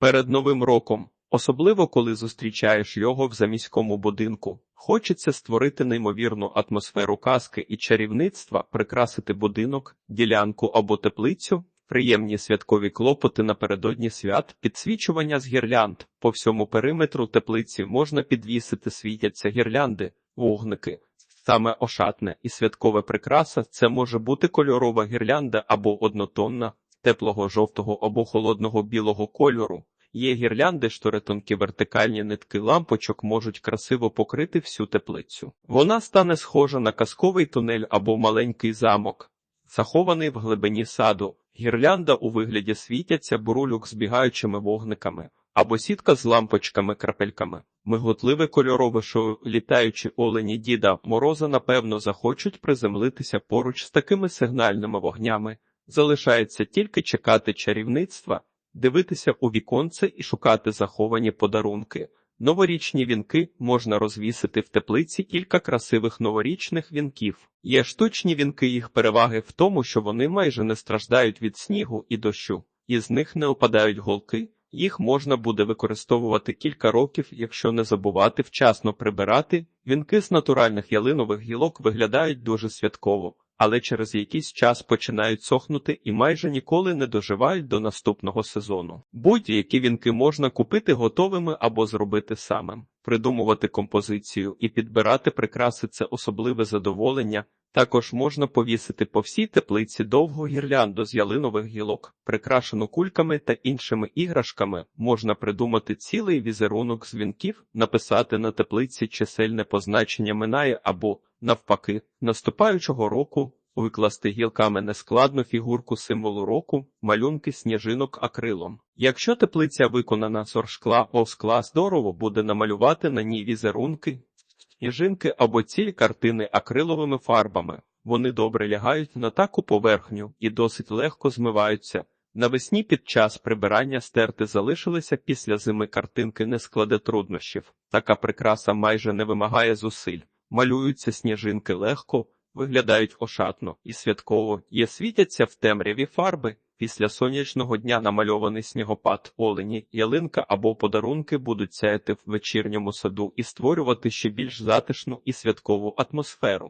перед Новим роком, особливо коли зустрічаєш його в заміському будинку. Хочеться створити неймовірну атмосферу казки і чарівництва, прикрасити будинок, ділянку або теплицю, приємні святкові клопоти напередодні свят, підсвічування з гірлянд. По всьому периметру теплиці можна підвісити світяться гірлянди, вогники. Саме ошатне і святкове прикраса це може бути кольорова гірлянда або однотонна, теплого жовтого або холодного білого кольору. Є гірлянди, що ретонкі вертикальні нитки лампочок можуть красиво покрити всю теплицю. Вона стане схожа на казковий тунель або маленький замок, захований в глибині саду. Гірлянда у вигляді світяться бурулюк з бігаючими вогниками або сітка з лампочками-крапельками. Миготливе кольорове шоу, літаючі олені діда Мороза, напевно, захочуть приземлитися поруч з такими сигнальними вогнями. Залишається тільки чекати чарівництва, дивитися у віконце і шукати заховані подарунки. Новорічні вінки можна розвісити в теплиці кілька красивих новорічних вінків. Є штучні вінки, їх переваги в тому, що вони майже не страждають від снігу і дощу, із них не опадають голки. Їх можна буде використовувати кілька років, якщо не забувати вчасно прибирати. Вінки з натуральних ялинових гілок виглядають дуже святково, але через якийсь час починають сохнути і майже ніколи не доживають до наступного сезону. Будь-які вінки можна купити готовими або зробити самим. Придумувати композицію і підбирати прикраси це особливе задоволення. Також можна повісити по всій теплиці довгу гірлянду з ялинових гілок, прикрашену кульками та іншими іграшками. Можна придумати цілий візерунок з вінків, написати на теплиці чисельне позначення минає або, навпаки, наступаючого року. Викласти гілками нескладну фігурку символу року, малюнки сніжинок акрилом. Якщо теплиця виконана з оршкла скла здорово буде намалювати на ній візерунки, сніжинки або цілі картини акриловими фарбами. Вони добре лягають на таку поверхню і досить легко змиваються. Навесні під час прибирання стерти залишилися після зими картинки не складе труднощів. Така прикраса майже не вимагає зусиль. Малюються сніжинки легко, виглядають ошатно і святково, є світяться в темряві фарби. Після сонячного дня намальований снігопад, олені, ялинка або подарунки будуть сяяти в вечірньому саду і створювати ще більш затишну і святкову атмосферу.